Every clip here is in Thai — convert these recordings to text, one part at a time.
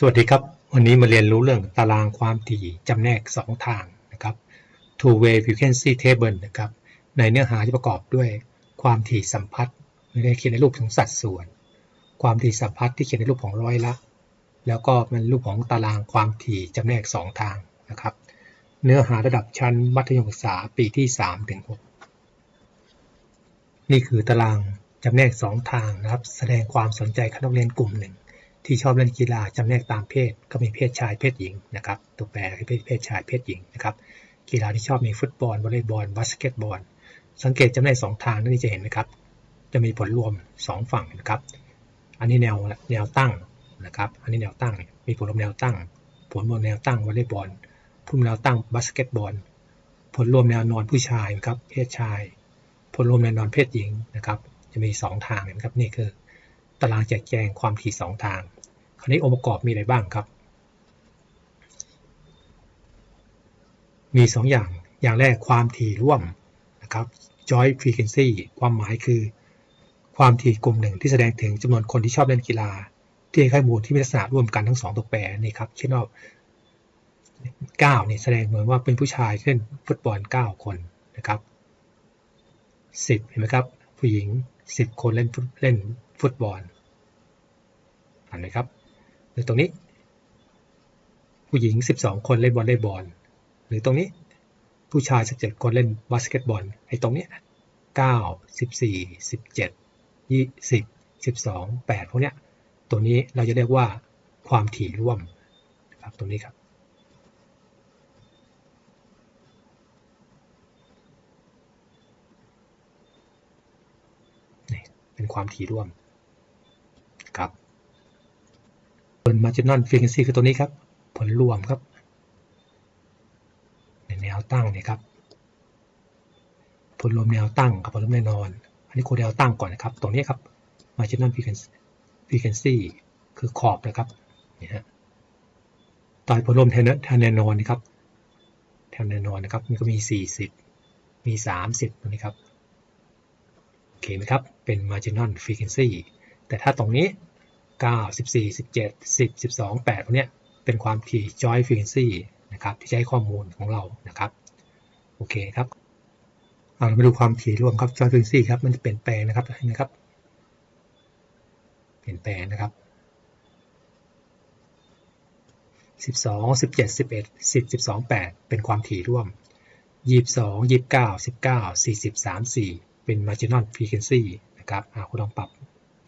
สวัสดีครับ วันนี้มาเรียนรู้เรื่องตารางความถี่จำแนก 2 ทางนะครับ two way frequency table นะครับ ในเนื้อหาที่ประกอบด้วยความถี่สัมพัทธ์ในเขียนในรูปของสัดส่วน ความถี่สัมพัทธ์ที่เขียนในรูปของร้อยละ แล้วก็เป็นรูปของตารางความถี่จำแนก 2 ทางนะครับ เนื้อหาระดับชั้นมัธยมศึกษาปีที่3ถึง6นี่คือตารางจำแนก 2 ทางนะครับ แสดงความสนใจของนักเรียนกลุ่มหนึ่ง ที่ชอบเล่นกีฬาจำแนกตามเพศก็มีเพศชายเพศหญิงนะครับตัวแปรคือเพศชายเพศหญิงนะครับกีฬาที่ชอบมีฟุตบอลวอลเลย์บอลบาสเกตบอล สังเกตจำแนกสองทางนี่จะเห็นนะครับ จะมีผลรวม 2 ฝั่งนะครับ อันนี้แนวแนวตั้งนะครับ อันนี้แนวตั้งมีผลรวมแนวตั้ง ผลรวมแนวตั้งวอลเลย์บอลผลรวมแนวตั้งบาสเกตบอล ผลรวมแนวนอนผู้ชายนะครับเพศชาย ผลรวมแนวนอนเพศหญิงนะครับ จะมี 2 ทางนะครับนี่คือ ตารางแจกแจงความถี่ 2 ทาง คราวนี้องค์ประกอบมีอะไรบ้างครับ มี 2 อย่าง อย่างแรกความถี่ร่วมนะครับ joint frequency ความหมายคือ ความถี่กลุ่มหนึ่งที่แสดงถึงจำนวนคนที่ชอบเล่นกีฬา ที่ให้ข้อมูลที่มีลักษณะร่วมกันทั้งสองตัวแปรนี่ครับ เช่นว่า9นี่แสดงเหมือนว่าเป็นผู้ชายเล่นฟุตบอล 9 คนนะครับ 10 เห็นไหมครับ ผู้หญิง 10 คนเล่นเล่น ฟุตบอลเห็นไหมครับหรือตรงนี้ ผู้หญิง 12 คนเล่นวอลเลย์บอลหรือตรงนี้ผู้ชาย 17 คนเล่นบาสเกตบอลไอ้ตรงนี้9 14 17 20 12 8พวกเนี้ยตัวนี้เราจะเรียกว่าความถี่ร่วมนะครับตรงนี้ครับเป็นความถี่ร่วมครับ ส่วน marginal frequency คือตัวนี้ครับ ผลรวมครับ ในแนวตั้งนี่ครับ ผลรวมแนวตั้งกับผลรวมแนวนอน อันนี้คือแนวตั้งก่อนนะครับ ตรงนี้ครับ marginal frequency คือขอบนะครับนี่ฮะต่อยผลรวมแทนแทนแนนอนนะครับ แทนแนวนอนนะครับ มันก็มี 40 มี 30ตรงนี้ครับ โอเคไหมครับ เป็น marginal frequency แต่ถ้าตรงนี้ 9 14 17 10 12 8พวกเนี้ยเป็นความถี่ joint frequency นะครับที่ให้ข้อมูลของเรานะครับโอเคครับเรามาดูความถี่รวมครับ joint frequency ครับมันจะเปลี่ยนแปลงนะครับเห็นไหมครับเปลี่ยนแปลงนะครับ12 17 11 10 12 8 เป็นความถี่ร่วม 22 29 19 40 34 เป็น marginal frequency นะครับคุณลองปรับ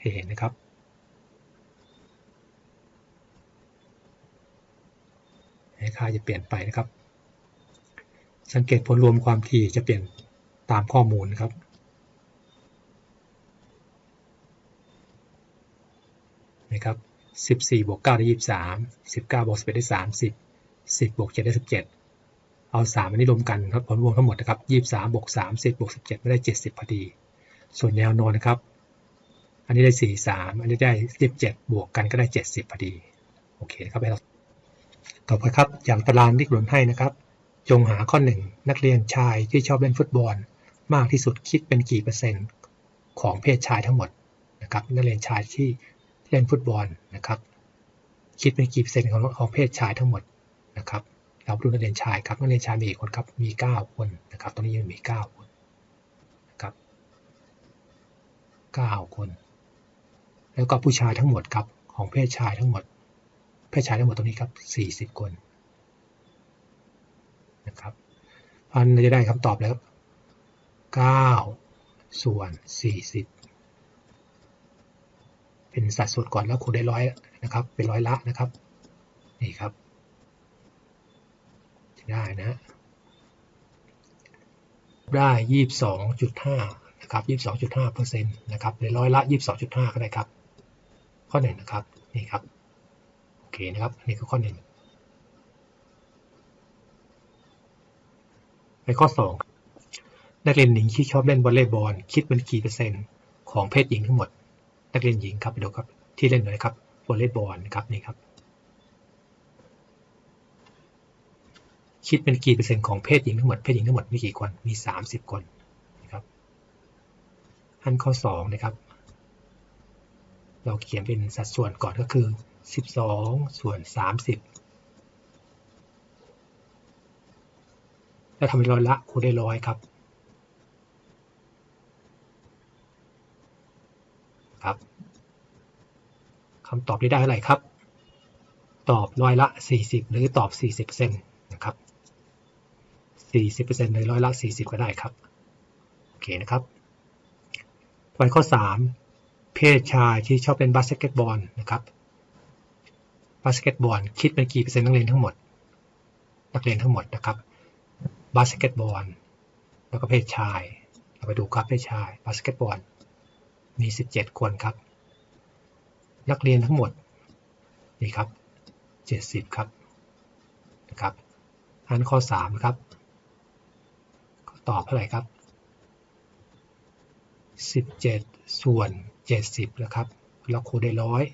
ให้เห็นนะครับ ค่าจะเปลี่ยนไปนะครับ สังเกตผลรวมความถี่จะเปลี่ยนตามข้อมูลครับ นะครับ 14บวก9ได้ 23 19บวก11ได้ 30 10บวก7ได้ 17 เอา 3 อันนี้รวมกันครับผลรวมทั้งหมดนะครับ 23บวก30บวก17 ไม่ได้ 70 พอดี ส่วนแนวนอนนะครับ อันนี้ได้ 43 อันนี้ได้ 17 บวกกันก็ได้ 70 พอดี โอเคครับเรา ต่อไปครับ อย่างตารางที่กำหนให้นะครับ จงหาข้อ 1 นักเรียนชายที่ชอบเล่นฟุตบอล มากที่สุดคิดเป็นกี่เปอร์เซ็นต์ของเพศชายทั้งหมดนะครับนักเรียนชายที่เล่นฟุตบอลนะครับ คิดเป็นกี่เปอร์เซ็นต์ของของเพศชายทั้งหมดนะครับเราดูนักเรียนชายครับนักเรียนชายมีกี่คนครับมี 9 คนนะครับตรงนี้ยังมี 9 คนนะครับ9คน แล้วก็ผู้ชายทั้งหมดครับของเพศชายทั้งหมด เพศชายทั้งหมดตรงนี้ครับ 40 คนนะครับพันจะได้คำตอบแล้ว9ส่วน 40 เป็นสัดส่วนก่อนแล้วคูณได้ร้อยนะครับ เป็นร้อยละนะครับ นี่ครับได้นะ ได้ยี่บสองจุดห้านะครับยี่บสองจุดห้าเปอร์เซ็นต์นะครับในร้อยละยี่บสองจุดห้าก็ได้ครับ ข้อหนึ่งนะครับ นี่ครับ เคนะครับนี่คือข้อหนึ่งในข้อสองนักเรียนหญิงที่ชอบเล่นวอลเลย์บอลคิดเป็นกี่เปอร์เซ็นต์ของเพศหญิงทั้งหมด นักเรียนหญิงครับไปดูครับที่เล่นเลยครับวอลเลย์บอลครับนี่ครับ คิดเป็นกี่เปอร์เซ็นต์ของเพศหญิงทั้งหมดเพศหญิงทั้งหมดมีกี่คนมี 30 คนนะครับอันข้อ2นะครับ เราเขียนเป็นสัดส่วนก่อนก็คือ 12ส่วน30แล้วทำเป็นร้อยละคูณได้ร้อยครับ ครับคำตอบที่ได้เท่าไหร่ครับ ตอบร้อยละ 40 หรือตอบ 40%นะครับ 40%เลยร้อยละ 40 ก็ได้ครับ โอเคนะครับไปข้อ 3 เพศชายที่ชอบเล่นบาสเกตบอลนะครับ บาสเกตบอลคิดเป็นกี่เปอร์เซ็นต์นักเรียนทั้งหมด นักเรียนทั้งหมดนะครับบาสเกตบอลแล้วก็เพศชาย เราไปดูครับเพศชายบาสเกตบอลมี 17 คนครับ นักเรียนทั้งหมดนี่ครับ 70 ครับนะครับอันข้อ3ครับตอบเท่าไหร่ครับ 17 ส่วน 70นะครับเราคูณได้ร้อย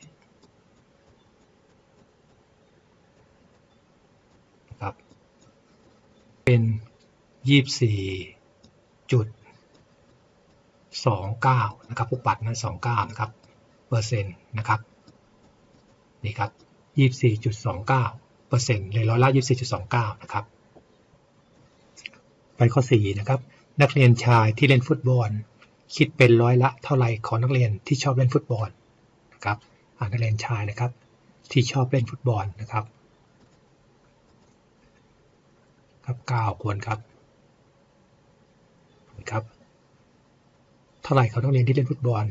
นะครับเป็น 24จุด29นะครับผู้ปัดนั้น29นะครับเปอร์เซ็นต์นะครับนี่ครับ24.29เปอร์เซ็นต์เลยร้อยละ24.29นะครับไปข้อ4นะครับ นักเรียนชายที่เล่นฟุตบอล คิดเป็นร้อยละเท่าไรของนักเรียนที่ชอบเล่นฟุตบอลนะครับนักเรียนชายนะครับ ที่ชอบเล่นฟุตบอลนะครับ ครับ9คนครับ ครับ เท่าไหร่เขาต้องเรียนที่เล่นฟุตบอล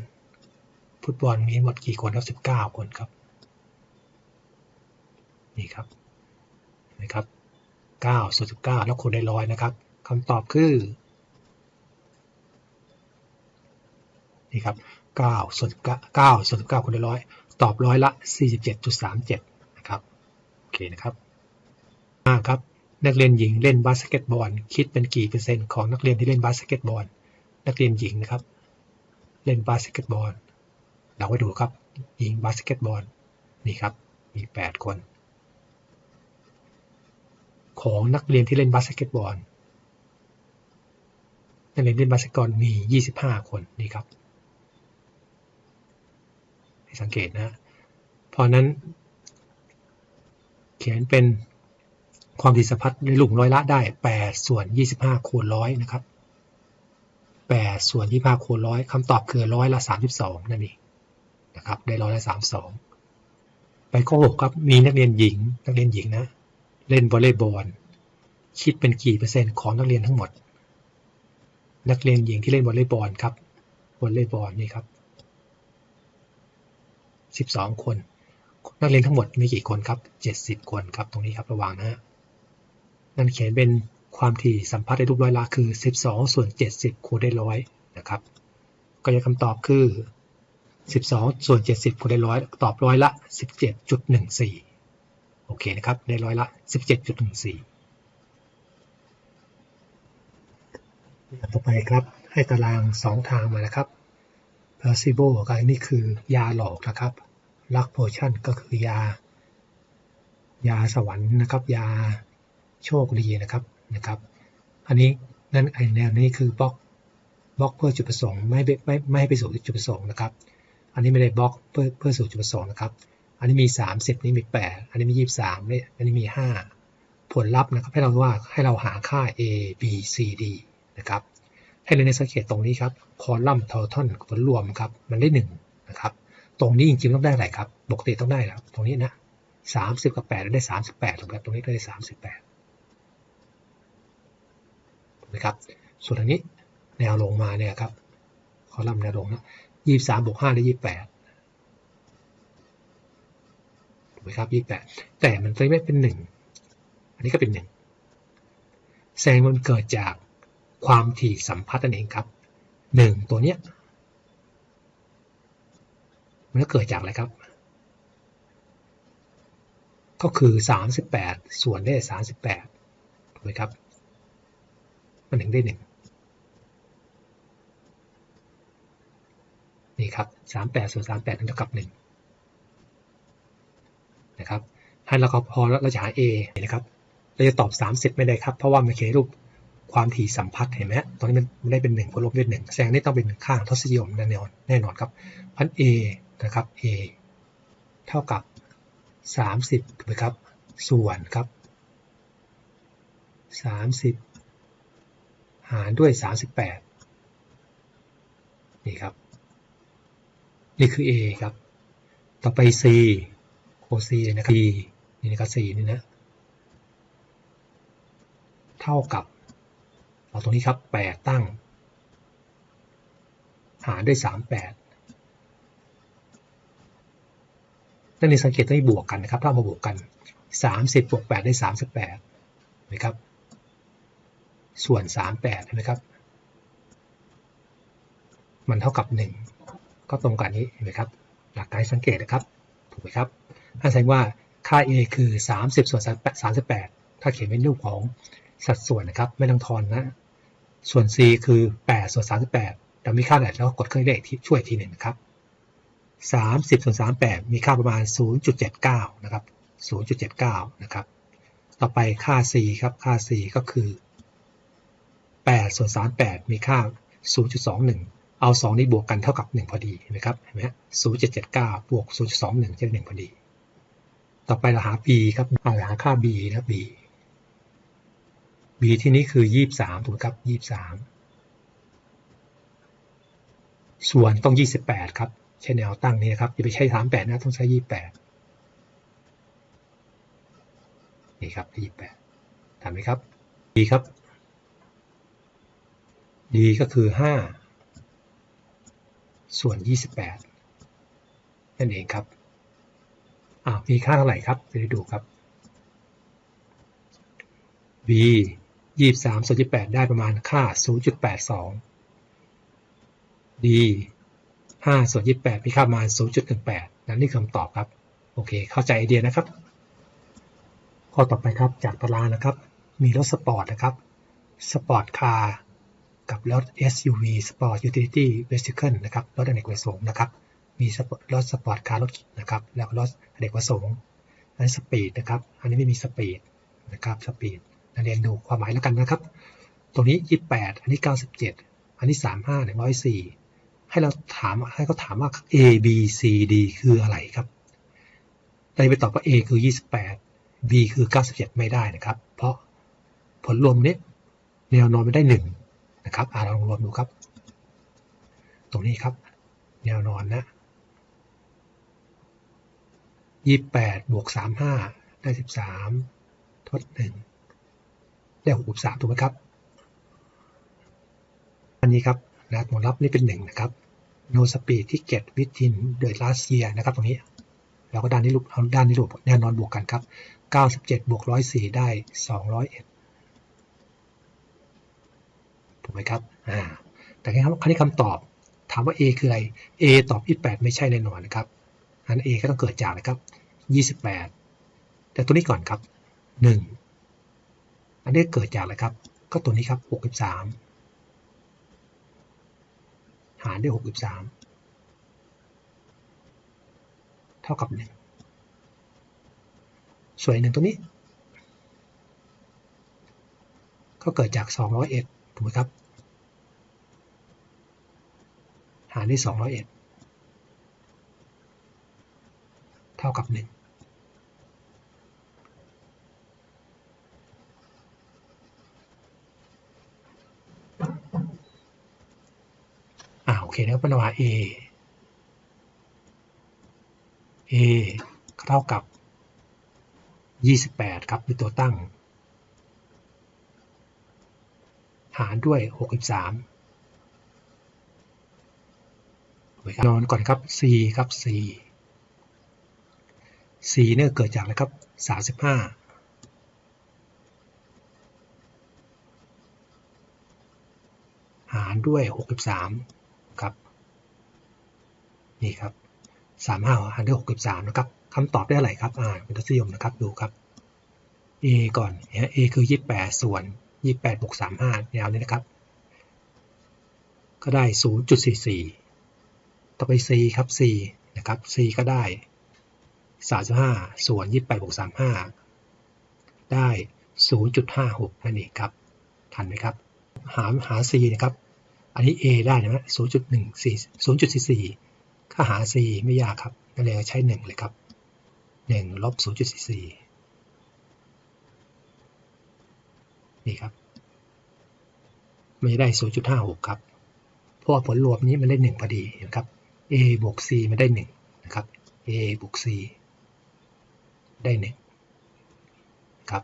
ฟุตบอลมีหมดกี่คนครับ19คนครับ นี่ครับนะครับ9ส่วน19แล้วคูณได้ร้อยนะครับคำตอบคือ นี่ครับ9ส่วน9ส่วน19คูณได้ร้อยตอบร้อยละ47.37นะครับ โอเคนะครับ5ครับ นักเรียนหญิงเล่นบาสเกตบอล คิดเป็นกี่เปอร์เซ็นต์ของนักเรียนที่เล่นบาสเกตบอล นักเรียนหญิงนะครับ เล่นบาสเกตบอล เราไปดูครับ หญิงบาสเกตบอล นี่ครับ มี 8 คน ของนักเรียนที่เล่นบาสเกตบอล นักเรียนเล่นบาสเกตบอลมี 25 คน นี่ครับ ให้สังเกตนะ เพราะนั้น เขียนเป็น ความถี่สัมพัทธ์ในหลุมร้อยละได้ 8 ส่วน 25 คูณร้อยนะครับ 8 ส่วน 25 คูณร้อยคำตอบคือร้อยละ 32 นั่นเองนะครับ ได้ร้อยละ 32 ไปข้อ 6 ครับ มีนักเรียนหญิง นักเรียนหญิงนะ เล่นวอลเลย์บอล คิดเป็นกี่เปอร์เซ็นต์ของนักเรียนทั้งหมด นักเรียนหญิงที่เล่นวอลเลย์บอลครับ วอลเลย์บอลนี่ครับ 12 คน นักเรียนทั้งหมดมีกี่คนครับ 70 คนครับ ตรงนี้ครับ ระวังนะฮะ นั่นเขียนเป็นความถี่สัมพัทธ์ในรูปร้อยละคือ 12 ส่วน 70 คูณได้ร้อยนะครับ ก็จะคำตอบคือ 12 ส่วน 70 คูณได้ร้อยตอบร้อยละ 17.14 โอเคนะครับ ได้ร้อยละ 17.14 ต่อไปครับ ให้ตาราง 2 ทางมานะครับ placebo กับนี่คือยาหลอกนะครับ luck potion ก็คือยา ยาสวรรค์นะครับ ยา โชคดีนะครับนะครับ อันนี้นั่นไอแนวนี้คือบล็อกบล็อกเพื่อจุดประสงค์ไม่ไม่ไม่ให้ไปสู่จุดประสงค์นะครับ อันนี้ไม่ได้บล็อกเพื่อเพื่อสู่จุดประสงค์นะครับ อันนี้มี 30 นี่มี 8 อันนี้มี 23นี่อันนี้มี 5 ผลลัพธ์นะครับ ให้เราว่าให้เราหาค่า a b c d นะครับ ให้เราในสังเกตตรงนี้ครับคอลัมน์ทอทัลผลรวมครับ มันได้1นะครับ ตรงนี้จริงๆต้องได้อะไรครับปกติต้องได้แล้วตรงนี้นะ30 กับ8ได้ 38ถูกไหมตรงนี้ก็ได้ 38 นะครับ ส่วนอันนี้แนวลงมาเนี่ยครับคอลัมน์แนวลงนะยี่สามบวกห้าได้ยี่แปดถูกไหมครับยี่แปดแต่มันไม่เป็นหนึ่งอันนี้ก็เป็นหนึ่งแสงมันเกิดจากความถี่สัมพัทธ์นั่นเองครับหนึ่งตัวเนี้ยมันก็เกิดจากอะไรครับ ก็คือ 38 ส่วนได้ 38ถูกไหมครับ มันถึงได้หนึ่งนี่ครับสามแปดส่วนสามแปดเท่ากับหนึ่งนะครับให้เราก็พอแล้วเราจะหา a นะครับ เราจะตอบ 30 ไม่ได้ครับ เพราะว่ามันเขียนรูปความถี่สัมพัทธ์เห็นไหมตรงนี้มันได้เป็น1พอลบด้วย1แสดงนี้ต้องเป็นข้างทศนิยมแน่นอนแน่นอนครับพัน a นะครับ a เท่ากับสามสิบถูกไหมครับ ส่วนครับสามสิบ หารด้วยสามสิบแปดนี่ครับ นี่คือ a ครับ ต่อไป c โค c นะครับ b นี่นะครับ c นี่นะ เท่ากับ เอาตรงนี้ครับแปดตั้ง หารด้วยสามแปดนั่นในสังเกตต้องบวกกันนะครับถ้ามาบวกกัน 30บวก8ได้ 38นะครับ ส่วน 38ใช่ไหมครับ มันเท่ากับ 1 ก็ตรงกันนี้เห็นไหมครับ หลักการสังเกตนะครับ ถูกไหมครับนั่นแสดงว่าค่า a คือ 30 ส่วน 38 ถ้าเขียนเป็นรูปของสัดส่วนนะครับ ไม่ต้องทอนนะ ส่วน c คือ 8 ส่วน 38เรามีค่าไหนแล้วกดเครื่องเลขที่ช่วยทีหนึ่งนะครับ 30 ส่วน 38 มีค่าประมาณ 0.79 นะครับ 0.79 นะครับ ต่อไปค่า c ครับ ค่า c ก็คือ 8ส่วน38 มีค่า 0.21 เอา 2 นี้บวกกันเท่ากับ 1 พอดี เห็นไหมครับ เห็นไหม0.79 บวก 0.21 จะเป็น1พอดี ต่อไปเราหา b ครับเอาหาค่า b นะ b b ที่นี้คือ 23 ถูกครับ 23 ส่วนต้อง 28 ครับ ใช้แนวตั้งนี้นะครับ อย่าไปใช้สามแปดนะ ต้องใช้ยี่แปดนี่ครับยี่แปดทำไหมครับดีครับ ดีก็คือห้าส่วนยี่สิบแปดนั่นเองครับอ่ามีค่าเท่าไหร่ครับไปดูครับ b ยี่สามส่วนยี่แปดได้ประมาณค่า 0.82 d 5ส่วน28 มีค่าประมาณ 0.18 นั่นนี่คำตอบครับ โอเค เข้าใจไอเดียนะครับ ข้อต่อไปครับ จากตารางนะครับ มีรถสปอร์ตนะครับ สปอร์ตคาร์ กับรถ SUV สปอร์ตยูทิลิตี้เวสติคิลนะครับรถอเนกประสงค์นะครับมีรถสปอร์ตคาร์รถนะครับแล้วรถอเนกประสงค์อันนี้สปีดนะครับอันนี้ไม่มีสปีดนะครับสปีดนักเรียนดูความหมายแล้วกันนะครับ ตรงนี้ 28 อันนี้ 97 อันนี้ 35 104 ให้เราถามให้เขาถามว่า A B C D คืออะไรครับเราไปตอบว่า A คือ 28 B คือ 97 ไม่ได้นะครับ เพราะผลรวมนี้แนวนอนไม่ได้ 1 นะครับอ่าเราลองรวมดูครับ ตรงนี้ครับ แนวนอนนะ28บวก35ได้13ทด1ได้63ถูกไหมครับ อันนี้ครับนะผลลัพธ์นี่เป็น1นะครับ no speed ticket within the last year นะครับตรงนี้เราก็ด้านนี้รูปเอาด้านนี้รูปแน่นอนบวกกันครับ 97 บวก 104 ได้ 201 ถูกไหมครับอ่าแต่ครั้นี้คำตอบถามว่า A คืออะไร A ตอบ 28 ไม่ใช่แน่นอนนะครับอัน A ก็ต้องเกิดจากนะครับ 28 แต่ตัวนี้ก่อนครับ 1 อันนี้เกิดจากอะไรครับ ก็ตัวนี้ครับ 63 หารด้วยหกสิบสามเท่ากับหนึ่งส่วนหนึ่งตัวนี้ ก็เกิดจากสองร้อยเอ็ด ถูกไหมครับ หารด้วยสองร้อยเอ็ดเท่ากับหนึ่งเคนะครับเป็นว่า a a เท่ากับ 28 ครับเป็นตัวตั้ง หารด้วย 63นอนก่อนครับ c ครับ c c เนี่ยเกิดจากอะไรครับ 35หารด้วย 63 ครับ นี่ครับสามห้ารด้วยหกสิบสามนะครับคำตอบได้อะไรครับ อ่าเป็นทศนิยมนะครับ ดูครับ a ก่อนเนี่ย a คือยี่แปดส่วน ยี่แปดบวกสามห้าแนวนี้นะครับ ก็ได้ศูนย์จุดสี่สี่ต่อไป c ครับ c นะครับ c ก็ได้สามสิบห้าส่วนยี่แปดบวกสามห้าได้ศูนย์จุดห้าหกนั่นเองครับ ทันไหมครับ หาหา c นะครับ อันนี้ a ได้นะศูนย์จุดหนึ่งสี่ศูนย์จุดสี่สี่ค่าหา c ไม่ยากครับนั่นเลยใช้หนึ่งเลยครับ1ลบ0.44นี่ นี่ครับ มันจะได้ 0.56 ครับ เพราะผลรวมนี้มันได้ 1 พอดีนะครับ a บวก c มันได้ 1 นะครับ a บวก c ได้1ครับ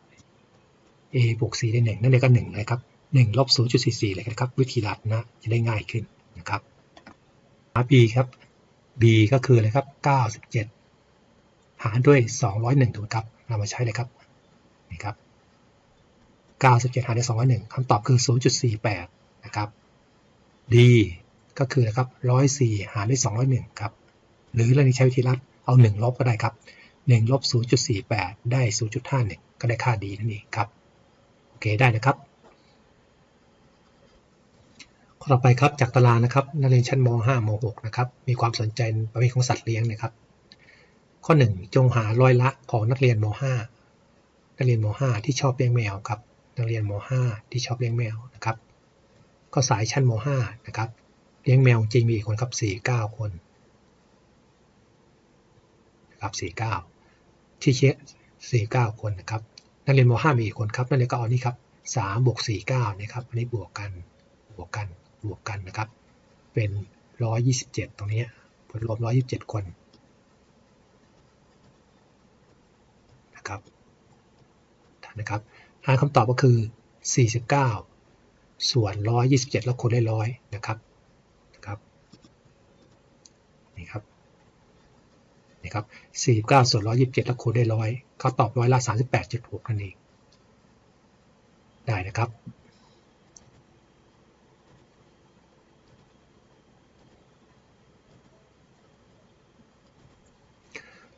a บวก c ได้ 1 นั่นเลยก็1เลยครับ1ลบ0.44 เลยครับ วิธีลัดนะจะได้ง่ายขึ้นนะครับหา b ครับ b ก็คืออะไรครับ 97 หารด้วย 201ถูกครับ เรามาใช้เลยครับนี่ครับ 97 หารด้วย201คำตอบคือ 0.48 นะครับ d ก็คือนะครับ 104 หารด้วย 201 ครับ หรือเราใช้วิธีลัดเอา 1 ลบก็ได้ครับ 1 ลบ 0.48 ได้ 0.51 ก็ได้ค่า d นั่นเองครับ โอเค ได้นะครับ ข้อต่อไปครับจากตารางนะครับ นักเรียนชั้นม .5 ม .6 นะครับ มีความสนใจประเภทของสัตว์เลี้ยงนะครับ ข้อ 1 จงหาร้อยละของนักเรียนม .5 นักเรียนม .5 ที่ชอบเลี้ยงแมวครับ นักเรียนม .5 ที่ชอบเลี้ยงแมวนะครับ ก็สายชั้นม .5 นะครับ เลี้ยงแมวจริงมีอีกคนครับ49 คนนะครับ49 ที่เช็ค49คนนะครับนักเรียนม .5 มีอีกคนครับนักเรียนก็เอานี่ครับ3บวก49นะครับอันนี้บวกกันบวกกันบวกกันนะครับ เป็น127ตรงนี้ผลรวม127คนนะครับนะครับ หาคำตอบก็คือ 49 ส่วน 127 แล้วคูณได้ร้อยนะครับนะครับนี่ครับนี่ครับ49 ส่วน 127 แล้วคูณได้ร้อยเขาตอบร้อยละ 38.6นั่นเองได้นะครับ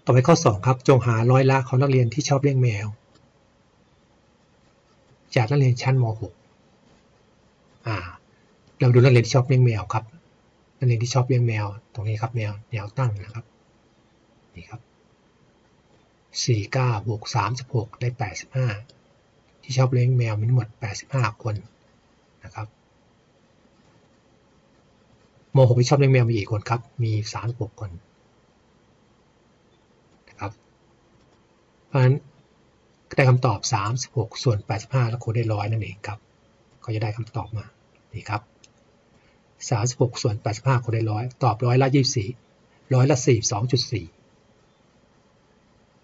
ต่อไปข้อ 2 ครับ จงหาร้อยละของนักเรียนที่ชอบเลี้ยงแมว จากนักเรียนชั้นม .6 อ่า เราดูนักเรียนที่ชอบเลี้ยงแมวครับ นักเรียนที่ชอบเลี้ยงแมว ตรงนี้ครับแมวแนวตั้งนะครับ นี่ครับ49บวก36ได้85ที่ชอบเลี้ยงแมวมีทั้งหมด85คนนะครับม .6 ที่ชอบเลี้ยงแมวมีกี่คนครับ มี36คนนะครับ เพราะฉะนั้น ได้คำตอบ 36 ส่วน 85 แล้วคูณได้ร้อยนั่นเองครับ ก็จะได้คำตอบมา นี่ครับ 36 ส่วน 85คูณได้ร้อยตอบร้อยละ 24 ร้อยละ 42.4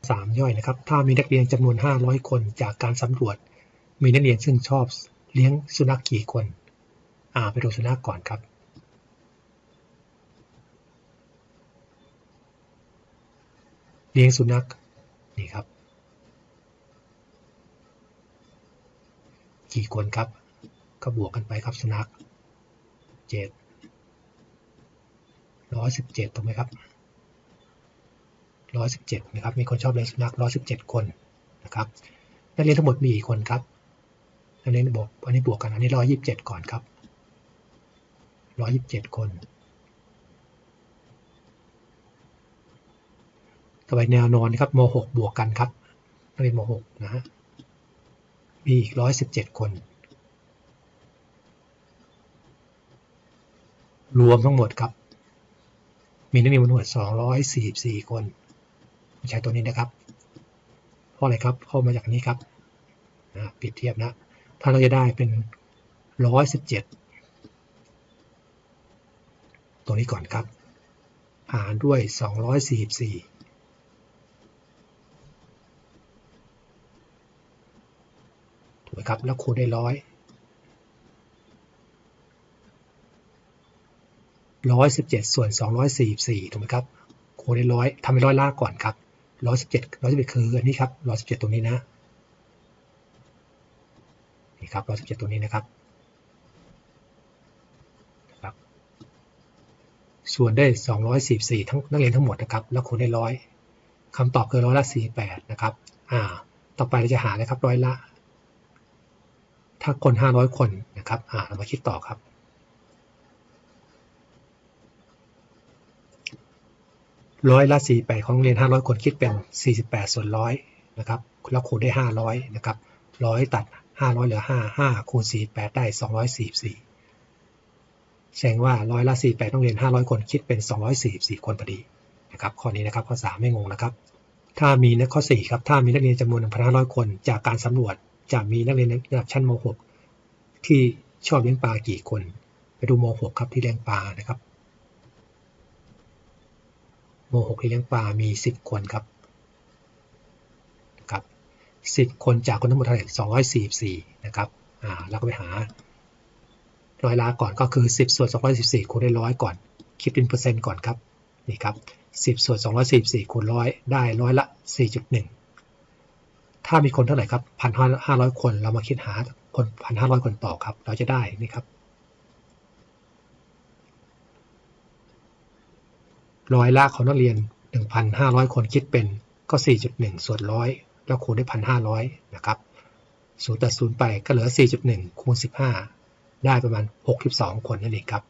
3 ย่อยนะครับ ถ้ามีนักเรียนจำนวน 500 คนจากการสำรวจ มีนักเรียนซึ่งชอบเลี้ยงสุนัขกี่คน อ่าไปดูสุนัขก่อนครับเลี้ยงสุนัขนี่ครับ กี่คนครับ ก็บวกกันไปครับสุนัขเจ็ดร้อยสิบเจ็ดถูกไหมครับร้อยสิบเจ็ดนะครับ มีคนชอบเลี้ยงสุนัขร้อยสิบเจ็ดคนนะครับนักเรียนทั้งหมดมีกี่คนครับนักเรียนบวกอันนี้บวกกัน อันนี้ร้อยยิบเจ็ดก่อนครับร้อยยิบเจ็ดคน ต่อไปแนวนอนครับมหกบวกกันครับนักเรียนมหกนะฮะ มีอีกร้อยสิบเจ็ดคน รวมทั้งหมดครับ มีนักเรียนทั้งหมด244คนใช้ตัวนี้นะครับ เพราะอะไรครับเพราะมาจากนี้ครับนะปรียบเทียบนะ ถ้าเราจะได้เป็น117ตัวนี้ก่อนครับ หารด้วย244ถูกไหมครับ แล้วคูณได้ร้อยร้อยสิบเจ็ดส่วนสองร้อยสี่สี่ถูกไหมครับคูณได้ร้อยทำเป็นร้อยล่าก่อนครับร้อยสิบเจ็ดร้อยสิบเอ็ดคืออันนี้ครับร้อยสิบเจ็ดตรงนี้นะนี่ครับร้อยสิบเจ็ดตรงนี้นะครับครับ ส่วนได้สองร้อยสี่สี่ทั้งนักเรียนทั้งหมดนะครับ แล้วคูณได้ร้อยคำตอบคือร้อยละสี่แปดนะครับ อ่า ต่อไปเราจะหานะครับร้อยละ ถ้าคนห้าร้อยคนนะครับอ่าเรามาคิดต่อครับ ร้อยละสี่แปดของเรียนห้าร้อยคนคิดเป็นสี่สิบแปดส่วนร้อยนะครับแล้วคูณได้ห้าร้อยนะครับร้อยตัดห้าร้อยเหลือห้าห้าคูณสี่แปดได้สองร้อยสี่สี่แสดงว่าร้อยละสี่แปดโรงเรียนห้าร้อยคนคิดเป็นสองร้อยสี่สี่คนพอดีนะครับข้อนี้นะครับข้อสามไม่งงนะครับ ถ้ามีนะข้อ4ครับถ้ามีนักเรียนจำนวน1,500คน จากการสำรวจ จะมีนักเรียนระดับชั้นม .6 ที่ชอบเลี้ยงปลากี่คน ไปดูม .6 ครับที่เลี้ยงปลานะครับม .6 ที่เลี้ยงปลามี 10 คนครับครับ 10 คนจากคนทั้งหมดเท่าไหร่244 นะครับอ่าเราก็ไปหาร้อยละก่อนก็คือ 10 ส่วน244คูณได้ร้อยก่อน คิดเป็นเปอร์เซ็นต์ก่อนครับนี่ครับ 10 ส่วน 244คูณร้อยได้ร้อยละ 4.1 ถ้ามีคนเท่าไหร่ครับ1,500คน เรามาคิดหาคน1,500คนต่อครับ เราจะได้นี่ครับร้อยละของนักเรียน 1,500 คนคิดเป็นก็ 4.1 ส่วนร้อยแล้วคูณด้วย 1,500 นะครับศูนย์ตัดศูนย์ไปก็เหลือ 4.1 คูณ 15 ได้ประมาณ 62 คนนั่นเองครับ